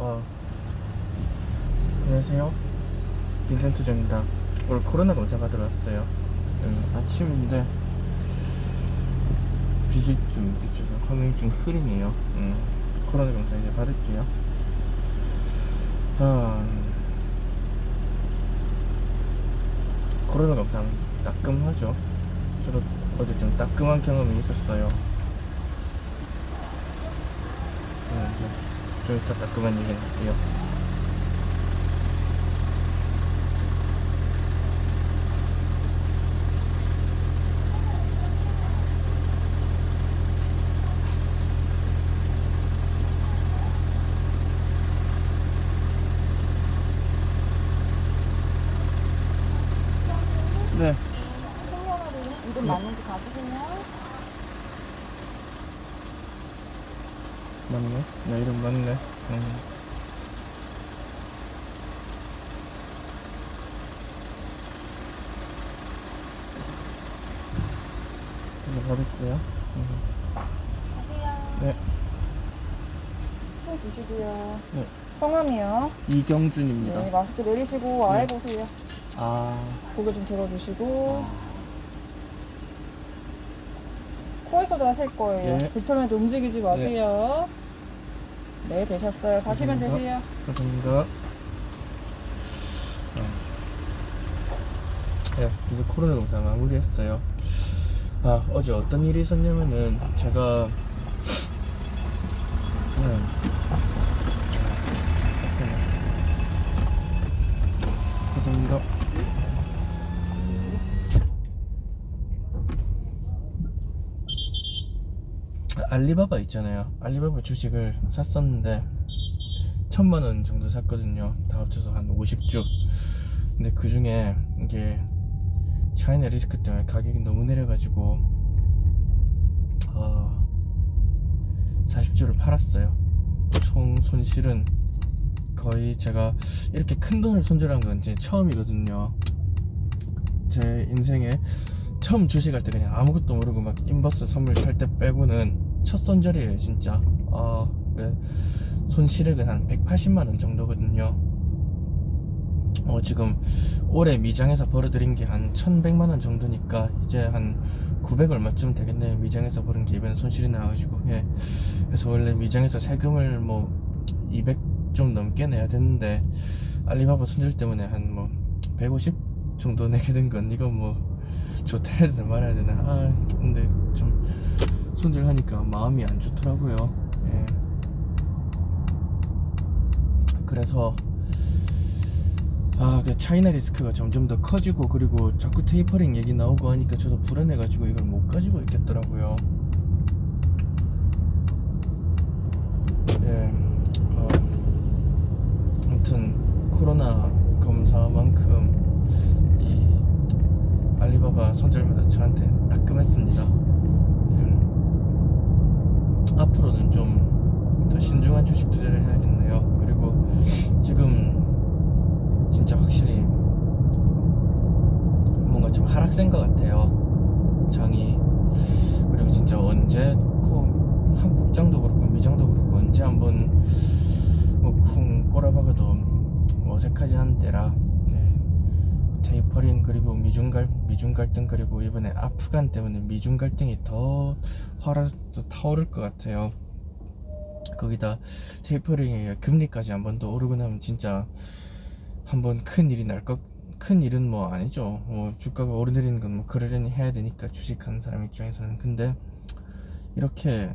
어. 안녕하세요. 빈센트 전입니다. 오늘 코로나 검사가 들어왔어요. 음, 아침인데 빛이 좀 비춰서 화면이 좀 흐리네요. 음, 코로나 검사 이제 받을게요. 자, 코로나 검사 따끔하죠. 저도 어제 좀 따끔한 경험이 있었어요. 음, 이제 좀 이따 따끔한 얘기 할게요. 네. 이름 맞는지 봐주세요. 맞네. 나 이름 맞네. 음. 이제 받을게요. 음. 하세요. 네. 손 주시고요. 네. 성함이요. 이경준입니다. 네, 마스크 내리시고 아예 네. 보세요. 아, 고개 좀 들어주시고. 코에서도 하실 거예요. 네. 불편해도 움직이지 마세요. 네, 되셨어요. 가시면 감사합니다. 되세요. 감사합니다. 네, 이제 코로나 검사 마무리했어요. 아, 어제 어떤 일이 있었냐면은 제가 네. 감사합니다. 알리바바 있잖아요. 알리바바 주식을 샀었는데 천만 원 정도 샀거든요. 다 합쳐서 한 50주. 근데 그 중에 이게 차이나 리스크 때문에 가격이 너무 내려가지고 어, 40주를 팔았어요. 총 손실은 거의 제가 이렇게 큰 돈을 손절한 건 이제 처음이거든요. 제 인생에 처음 주식할 때 그냥 아무것도 모르고 막 인버스 선물 살 때 빼고는 첫 손절이에요 진짜 어, 네. 손실액은 한 180만 원 정도거든요 어, 지금 올해 미장에서 벌어들인 게 한 1100만 원 정도니까 이제 한 900 얼마쯤 되겠네요 미장에서 벌은 게 이번에 손실이 나와가지고 예. 그래서 원래 미장에서 세금을 뭐 200 좀 넘게 내야 되는데 알리바바 손절 때문에 한 뭐 150 정도 내게 된 건 이거 뭐 좋다 해야 되나 말아야 되나 아 근데 좀 손절하니까 마음이 안 좋더라고요 예. 그래서 아, 그 차이나 리스크가 점점 더 커지고 그리고 자꾸 테이퍼링 얘기 나오고 하니까 저도 불안해가지고 이걸 못 가지고 있겠더라고요. 예, 어, 아무튼 코로나 검사만큼 이 알리바바 손절매도 저한테 따끔했습니다. 음, 앞으로는 좀 더 신중한 주식 투자를 해야겠네요. 그리고 지금 진짜 확실히 뭔가 좀 하락세인 것 같아요. 장이 그리고 진짜 언제 코 한국장도 그렇고 미장도 그렇고 언제 한번 뭐쿵 꼬라박아도 어색하지 네. 테이퍼링 그리고 미중 갈 미중 갈등 그리고 이번에 아프간 때문에 미중 갈등이 더 화라도 타오를 것 같아요. 거기다 테이퍼링에 금리까지 한 번 더 오르고 나면 진짜 한 번 큰 일이 날 것. 큰 일은 뭐 아니죠. 뭐 주가가 오르내리는 건 뭐 그러려니 해야 되니까 주식하는 사람 입장에서는 근데 이렇게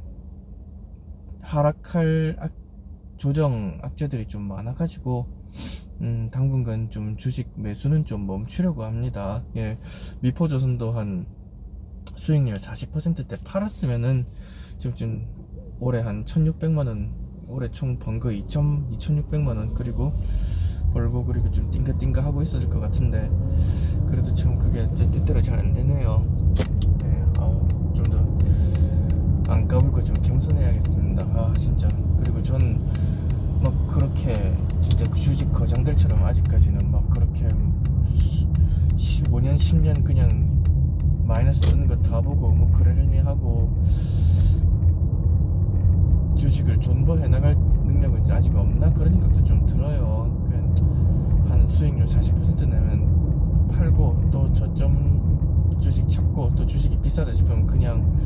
하락할 악, 조정 악재들이 좀 많아가지고 음, 당분간 좀 주식 매수는 좀 멈추려고 합니다. 예, 미포조선도 한 수익률 40%대 팔았으면은 지금 좀 올해 한 1,600만 원, 올해 총 번거 2,000, 2,600만 원 그리고 벌고 그리고 좀 띵가띵가 하고 있어질 것 같은데 그래도 참 그게 제 뜻대로 잘 안 되네요. 네, 아우 좀 더 안 까불고 좀 겸손해야겠습니다. 아 진짜 그리고 전 막 그렇게 진짜 그 주식 거장들처럼 아직까지는 막 그렇게 5년 10년 그냥 마이너스 뜨는 거 다 보고 뭐 그러려니 하고 주식을 존버해 나갈 능력은 아직 없나? 그런 수익률 40% 내면 팔고 또 저점 주식 찾고 또 주식이 비싸다 싶으면 그냥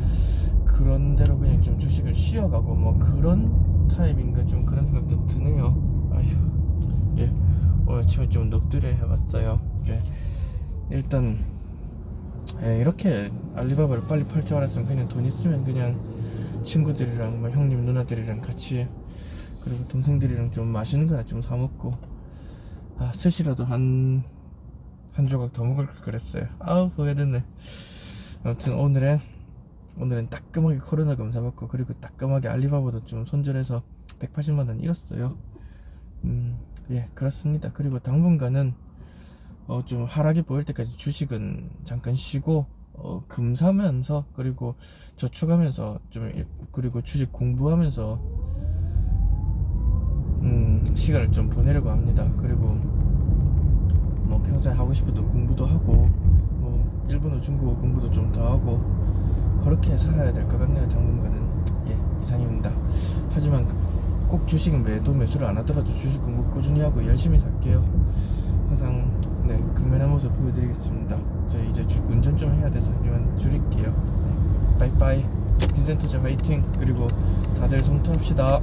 그런 대로 그냥 좀 주식을 쉬어가고 뭐 그런 타입인가 좀 그런 생각도 드네요. 아휴 예 오늘 아침에 좀 넋두리를 해봤어요. 예 일단 예, 이렇게 알리바바를 빨리 팔 줄 알았으면 그냥 돈 있으면 그냥 친구들이랑 뭐 형님 누나들이랑 같이 그리고 동생들이랑 좀 맛있는 거나 좀 사 먹고 아 스시라도 한 한 조각 더 먹을 걸 그랬어요. 아우 후회됐네. 아무튼 오늘은 오늘은 따끔하게 코로나 검사 받고 그리고 따끔하게 알리바바도 좀 손절해서 180만 원 잃었어요. 음, 예, 그렇습니다. 그리고 당분간은 어, 좀 하락이 보일 때까지 주식은 잠깐 쉬고 어, 금 사면서 그리고 저축하면서 좀 일- 그리고 주식 공부하면서 음, 시간을 좀 보내려고 합니다. 그리고 뭐 평소에 하고 싶었던 공부도 하고 뭐 일본어 중국어 공부도 좀 더 하고 그렇게 살아야 될 것 같네요. 당분간은 예 이상입니다. 하지만 꼭 주식은 매도 매수를 안 하더라도 주식 공부 꾸준히 하고 열심히 살게요. 항상 네 근면한 모습 보여드리겠습니다. 저 이제 주- 운전 좀 해야 돼서 이만 줄일게요. 네, 빠이빠이. 빈센토제 화이팅. 그리고 다들 성투합시다.